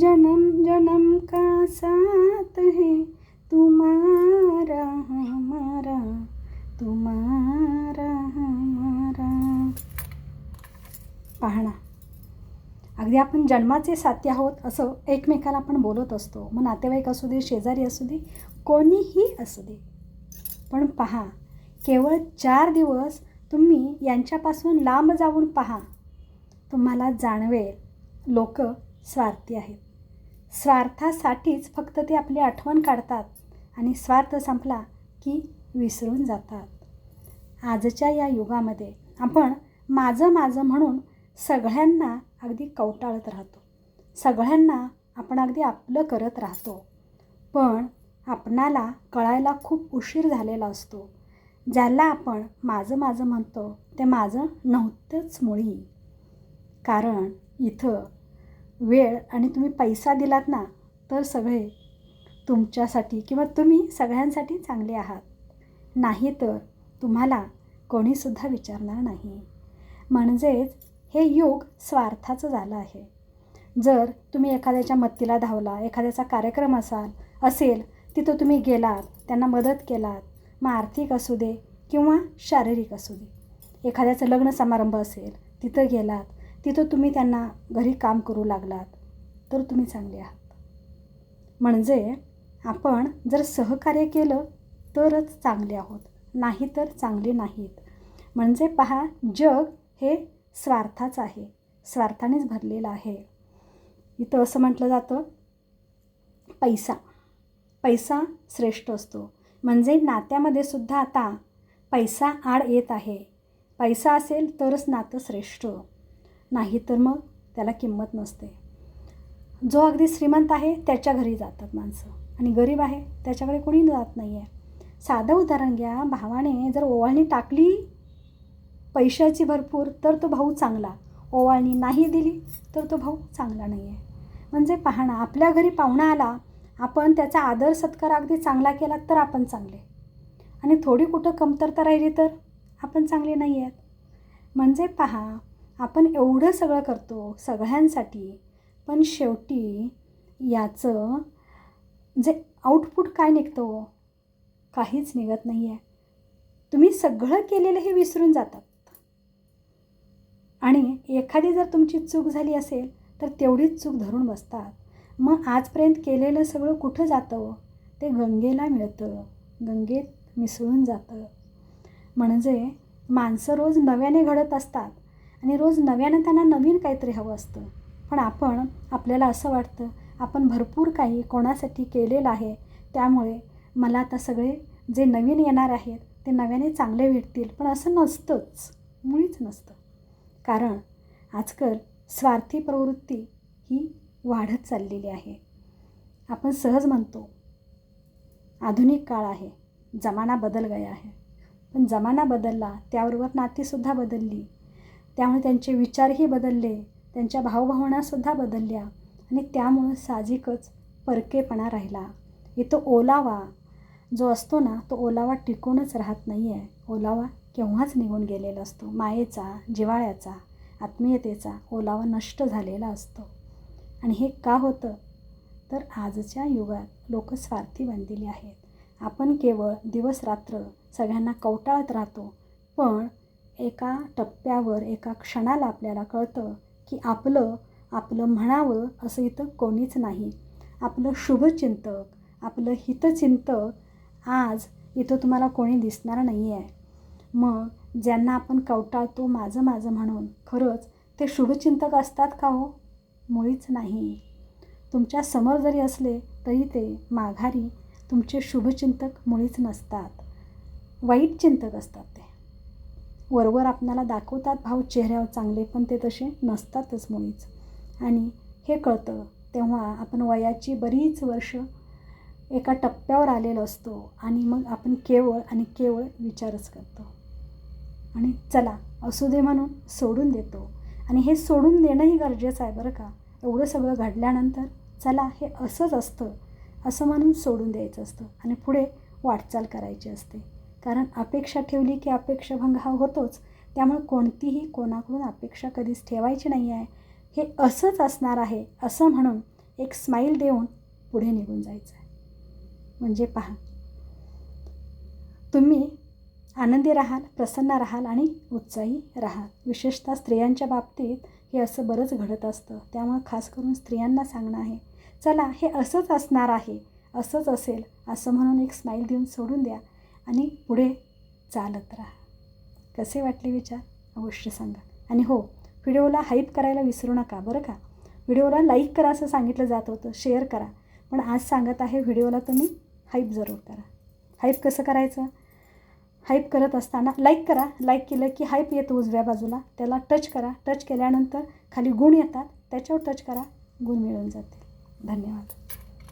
जन्म जन्म का साथ है? तुम्हारा हमारा तुम्हारा हमारा। पाहणा अगदी आपण जन्माचे साथी आहोत असं एकमेकाला आपण बोलत असतो. मग नातेवाईक असू दे शेजारी असू दे कोणीही असू दे. पण पहा केवळ चार दिवस तुम्ही यांच्यापासून लांब जाऊन पहा. तुम्हाला जाणवेल लोक स्वार्थी आहेत. स्वार्थासाठीच फक्त ते आपली आठवण काढतात आणि स्वार्थ संपला की विसरून जातात. आजच्या या युगामध्ये आपण माझं माझं म्हणून सगळ्यांना अगदी कवटाळत राहतो. सगळ्यांना आपण अगदी आपलं करत राहतो. पण आपणाला कळायला खूप उशीर झालेला असतो. ज्याला आपण माझं माझं म्हणतो ते माझं नव्हतंच मुळी. कारण इथं वेळ आणि तुम्ही पैसा दिलात ना तर सगळे तुमच्यासाठी किंवा तुम्ही सगळ्यांसाठी चांगले आहात. नाही तर तुम्हाला कोणीसुद्धा विचारणार नाही. म्हणजेच हे युग स्वार्थाचं झालं आहे. जर तुम्ही एखाद्याच्या मत्तीला धावला एखाद्याचा कार्यक्रम असाल असेल तिथं तुम्ही गेलात त्यांना मदत केलात मग आर्थिक असू दे किंवा शारीरिक असू दे. एखाद्याचं लग्न समारंभ असेल तिथं गेलात तिथं तुम्ही त्यांना घरी काम करू लागलात तर तुम्ही चांगले आहात. म्हणजे आपण जर सहकार्य केलं तरच चांगले आहोत नाही तर चांगले नाहीत. म्हणजे पहा जग हे स्वार्थाचं आहे स्वार्थानेच भरलेलं आहे. इथं असं म्हटलं जातं पैसा. पैसा श्रेष्ठ असतो. म्हणजे नात्यामध्ये सुद्धा आता पैसा आड येत आहे. पैसा असेल तरच नातं श्रेष्ठ. नाही तर मग त्याला किंमत नसते. जो अगदी श्रीमंत आहे त्याच्या घरी जातात माणसं. आणि गरीब आहे त्याच्याकडे कोणी जात नाही आहे साधं उदाहरण घ्या. भावाने जर ओवाळणी टाकली पैशाची भरपूर तर तो भाऊ चांगला. ओवाळणी नाही दिली तर तो भाऊ चांगला नाही आहे म्हणजे पाहणं आपल्या घरी पाहुणा आला आपण त्याचा आदर सत्कार अगदी चांगला केला तर आपण चांगले. आणि थोडी कुठं कमतरता राहिली तर आपण चांगले नाही आहेत म्हणजे पहा आपण एवढं सगळं करतो सगळ्यांसाठी पण शेवटी याचं जे आउटपुट काय निघतं हो, काहीच निघत नाही आहे तुम्ही सगळं केलेलं हे विसरून जातात. आणि एखादी जर तुमची चूक झाली असेल तर तेवढीच चूक धरून बसतात. मग आजपर्यंत केलेलं सगळं कुठं जातं हो? ते गंगेला मिळतं. गंगेत मिसळून जातं. म्हणजे माणसं रोज नव्याने घडत असतात. आणि रोज नव्यानं त्यांना नवीन काहीतरी हवं असतं. पण आपण आपल्याला असं वाटतं आपण भरपूर काही कोणासाठी केलेलं आहे त्यामुळे मला आता सगळे जे नवीन येणार आहेत ते नव्याने चांगले भेटतील. पण असं नसतंच. मुळीच नसतं. कारण आजकाल स्वार्थी प्रवृत्ती ही वाढत चाललेली आहे. आपण सहज म्हणतो आधुनिक काळ आहे जमाना बदल गया आहे. पण जमाना बदलला त्याबरोबर नातीसुद्धा बदलली. त्यामुळे त्यांचे विचारही बदलले. त्यांच्या भावभावनासुद्धा बदलल्या आणि त्यामुळं साहजिकच परकेपणा राहिला. इथं ओलावा जो असतो ना तो ओलावा टिकूनच राहत नाही आहे ओलावा केव्हाच निघून गेलेला असतो? मायेचा जिवाळ्याचा आत्मीयतेचा ओलावा नष्ट झालेला असतो. आणि हे का होतं? तर आजच्या युगात लोक स्वार्थी बनलेली आहेत. आपण केवळ दिवसरात्र सगळ्यांना कवटाळत राहतो पण एका टप्प्यावर एका क्षणाला आपल्याला कळतं की आपलं आपलं म्हणावं असं इथं कोणीच नाही. आपलं शुभचिंतक आपलं हितचिंतक आज इथं तुम्हाला कोणी दिसणार नाही आहे मग ज्यांना आपण कवटाळतो माझं माझं म्हणून खरंच ते शुभचिंतक असतात का हो? मुळीच नाही. तुमच्यासमोर जरी असले तरी ते माघारी तुमचे शुभचिंतक मुळीच नसतात. वाईट चिंतक असतात ते. वरवर आपणाला दाखवतात भाव चेहऱ्यावर चांगले पण ते तसे नसतातच मुळीच. आणि हे कळतं तेव्हा आपण वयाची बरीच वर्ष एका टप्प्यावर आलेलो असतो आणि मग आपण केवळ आणि केवळ विचारच करतो. आणि चला असू दे म्हणून सोडून देतो. आणि हे सोडून देणंही गरजेचं आहे बरं का. एवढं सगळं घडल्यानंतर चला हे असंच असतं. असं म्हणून सोडून द्यायचं असतं आणि पुढे वाटचाल करायची असते. कारण अपेक्षा ठेवली की अपेक्षाभंग हा होतोच. त्यामुळे कोणतीही कोणाकडून अपेक्षा कधीच ठेवायची नाही आहे. हे असंच असणार आहे असं म्हणून एक स्माईल देऊन पुढे निघून जायचं आहे म्हणजे पहा. तुम्ही आनंदी राहाल प्रसन्न राहाल आणि उत्साही राहाल. विशेषतः स्त्रियांच्या बाबतीत हे असं बरंच घडत असतं. त्यामुळे खास करून स्त्रियांना सांगणं आहे चला हे असंच असणार आहे असंच असेल असं म्हणून एक स्माईल देऊन सोडून द्या. आणि पुढे चालत राहा. कसे वाटले विचार? अवश्य सांगा. आणि हो व्हिडिओला हाईप करायला विसरू नका बरं का? व्हिडिओला लाईक करा असं सांगितलं जात होतं शेअर करा. पण आज सांगत आहे व्हिडिओला तुम्ही हाईप जरूर करा. हाईप कसं करायचं? हाईप करत असताना लाईक करा. लाईक केलं की हाईप येतो उजव्या बाजूला. त्याला टच करा. टच केल्यानंतर खाली गुण येतात. त्याच्यावर टच करा. गुण मिळून जातील. धन्यवाद.